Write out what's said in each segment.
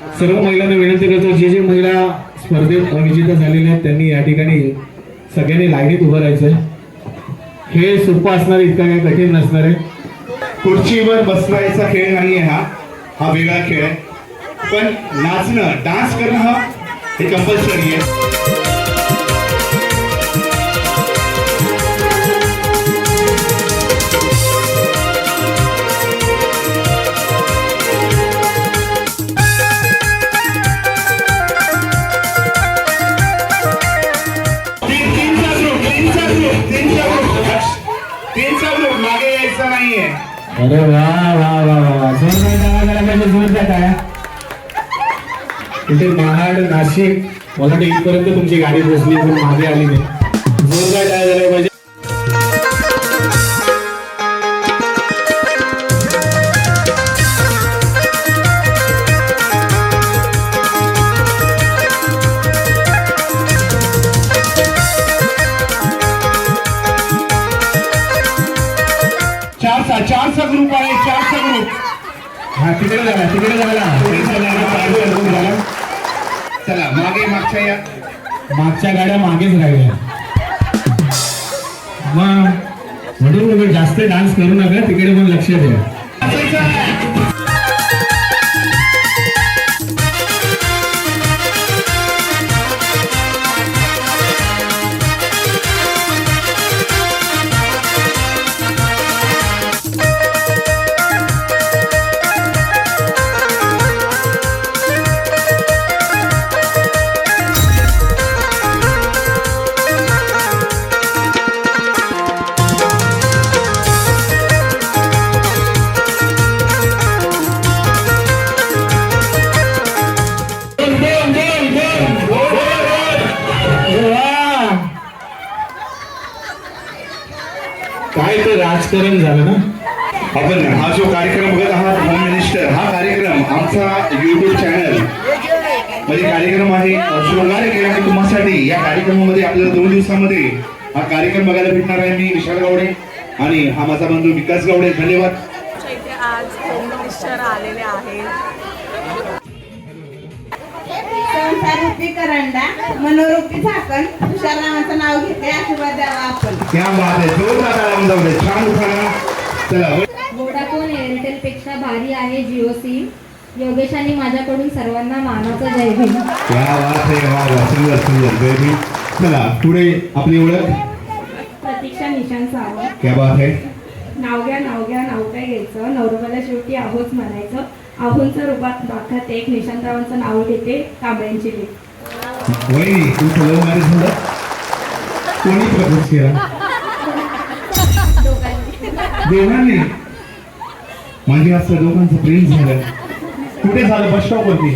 सर्व महिलांना विनंती करतो जे जे महिला स्पर्धेत अविजेता झालेल्या आहेत त्यांनी या ठिकाणी सगळ्यांनी लाईनीत उभं राहायचं खेळ सोपं असणार इतका काही कठीण नसणार आहे. खुर्चीवर बसवायचा खेळ नाही आहे हा. हा वेगळा खेळ आहे. पण नाचणं डान्स करणं हा हे कंपल्सरी आहे. अरे वा वा वा वा जोरदार म्हणजे टाळ्या म्हणजे महाड नाशिक मला इथपर्यंत तुमची गाडी पोहोचली पण मागे आली नाही चारचा चारचा ग्रुप आहे चारचा ग्रुप हा तिकडे झाला तिकडे झाला चला मागे मागच्या या. मागच्या गाड्या मागेच राहिल्या. मग म्हणून जास्त डान्स करू नका तिकडे पण लक्ष द्या. काय ते राजकारण झालं ना? आपण हा जो कार्यक्रम बघत आहात होम मिनिस्टर हा कार्यक्रम आमचा युट्यूब चॅनलमध्ये कार्यक्रम आहे. शृंगार केला आहे तुम्हासाठी. या कार्यक्रमामध्ये आपल्याला दोन दिवसामध्ये हा कार्यक्रम बघायला भेटणार आहे मी विशाल गावडे आणि हा माझा बंधू विकास गावडे. धन्यवाद. आज होम मिनिस्टर आलेले आहेत. संसारूपी करंडा मनोरूपी झाकण तुषार नावाचं नाव घेते आशीर्वाद द्यावा आपण. क्या बात आहे जोरदार जाऊ दे. छान उखाणा चला वोडाफोन एअरटेल पेक्षा भारी आहे जिओ सिम. योगेश आणि माझ्याकडून सर्वांना मानाचा जय भीम. क्या बात आहे वा वा सुंदर सुंदर. बेबी चला पुढे आपली ओळख. प्रतीक्षा निशांत सावंत. क्या बात आहे नाव घ्या नाव घ्या नाव काय घ्यायचं? नवरोबाला शेवटी आहोच म्हणायचं. आहोंच्या रूपात दाखवत एक निशांतरावांचं नाव घेते तांबड्यांची लेख. तुमचं लव्ह मॅरेज झालं कोणी प्रपोज केला? दोघांनी म्हणजे असं दोघांचं प्रेम झालं. कुठे झालं? बस स्टॉप वरती.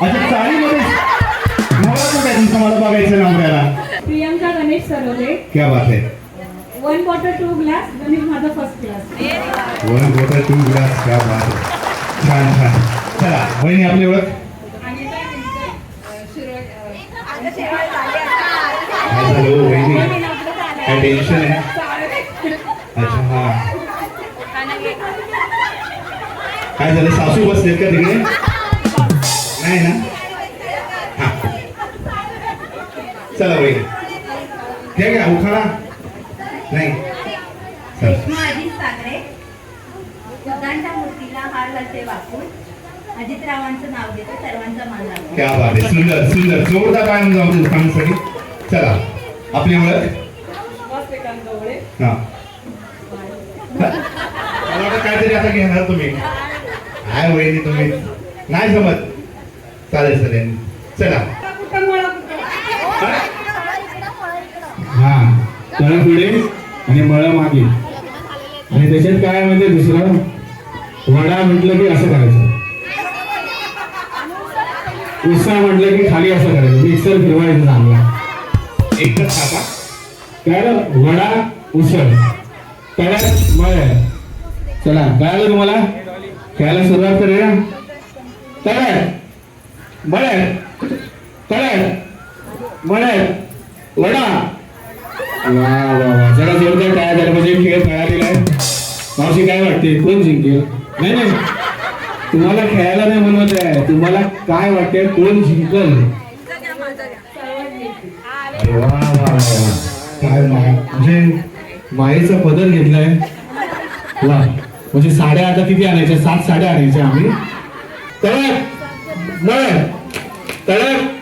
अच्छा चाळीमध्ये. मला कुठे आहे तुमचं मला बघायचं नवऱ्याला प्रियंका गणेश सरोदे. क्या बात आहे. One quarter two glass Ganesh माझा first class one bottle two glass क्या बात आहे छान छान चला बहिणी आपली ओळख काय झालं बहिणी काय टेन्शन आहे अच्छा हा काय झालं सासू बसलेत का तिकडे नाही ना हा चला बहिणी घ्या घ्या उखाणा नाही. चला. मूर्तीला हार घालते वाकून. अजितरावांचं नाव घेते सर्वांचा मान लागतो. क्या बात आहे. सुंदर सुंदर. जोरदार काय जाऊ दुकानासाठी चला. आपली ओळख? हा. मला वाटतं काहीतरी आता घेणार तुम्ही. काय वहिनी तुम्ही. नाही जमत. चालेल चालेल. चला. हा. तळ पुढे. आणि मळ मागे. आणि त्याच्यात काय माहितीये दुसरं? वडा म्हटलं की असं करायचं. उत्साह म्हटलं की खाली असं करायचं. मिक्सर फिरवायचं चांगला. एकच खाता. काय वडा उसळ. तळ्यात मळ चला कळालं तुम्हाला? खेळायला सुरुवात करूया. तळ्यात मळ्यात तळ्यात मळ्यात वडा. वा वा वा. जरा जोरदार काय झालं म्हणजे खेळ खेळालेला आहे. मावशी काय वाटते? कोण जिंकेल? नाही नाही. तुम्हाला खेळायला नाही म्हणत आहे. तुम्हाला काय वाटतंय कोण जिंकल. काय म्हणजे मायेचा पदर घेतलाय. वा. म्हणजे साड्या आता किती आणायच्या? सात साड्या आणायच्या आम्ही. तळक तळक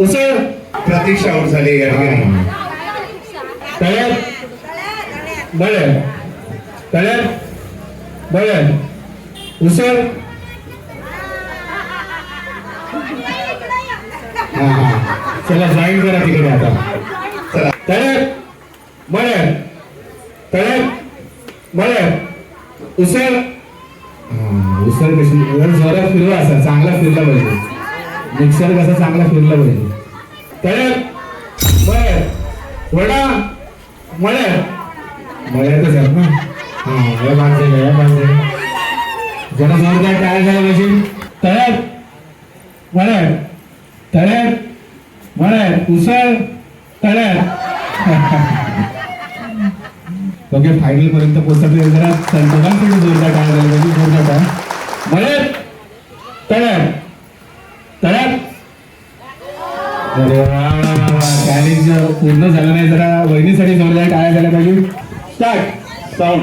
उसळ! प्रतीक्षा आउट झाली या ठिकाणी तळ्यात बघा. उसळ हा हा. चला जाईन करा तिकडे आता. चला तळ्यात. बळ्या तळ्यात. बळ्या उसळ उसळ कशी जोरात फिरला असा चांगला फिरला पाहिजे. मिक्सर कसा चांगला फिरला पाहिजे. तळ्यात. बळ्यात वडा. मळ्यात. मळ्यातच आहेत ना? हो, हा जरा जोरदार काय झालं पाहिजे तळ्यात. मळ्यात तळ्यात. मळ्यात उसळ. तळ्यात. ओके फायनल पर्यंत पोहोचले जरा दोघांकडे जोरदार काय झालं पाहिजे जोरदार काय मळ्यात तळ्यात. तळ्यात. अरे चॅलेंज पूर्ण झालं नाही जरा. वहिनीसाठी जोरदार टाळ्या झाल्या पाहिजे start sound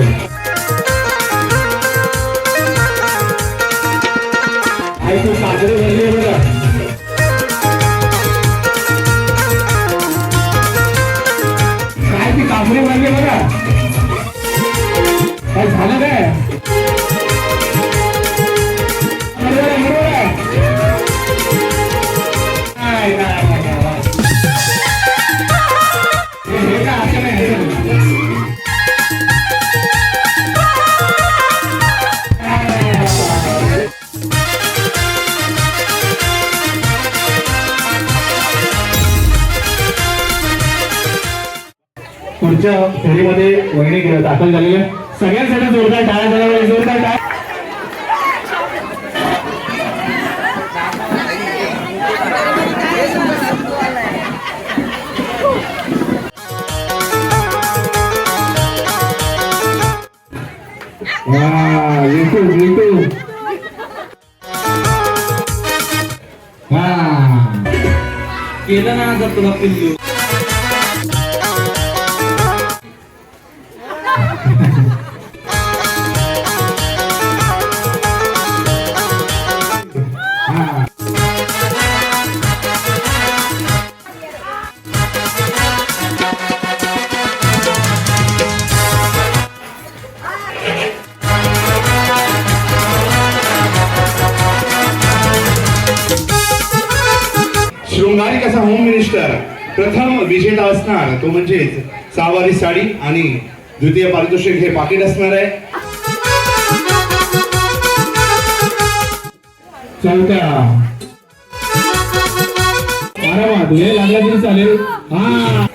पुढच्या फेरीमध्ये वहिनी दाखल झालेल्या सगळ्यांसाठी जोरदार टाळ्या झाल्या जोरदार टाळ्या. केलं ना जर तुला पिल्लू. पुरस्कार प्रथम विजेता असणार तो म्हणजेच सहावारी साडी आणि द्वितीय पारितोषिक हे पाकिट असणार आहे. चौथ्या आरामात लागला तरी चालेल. हा.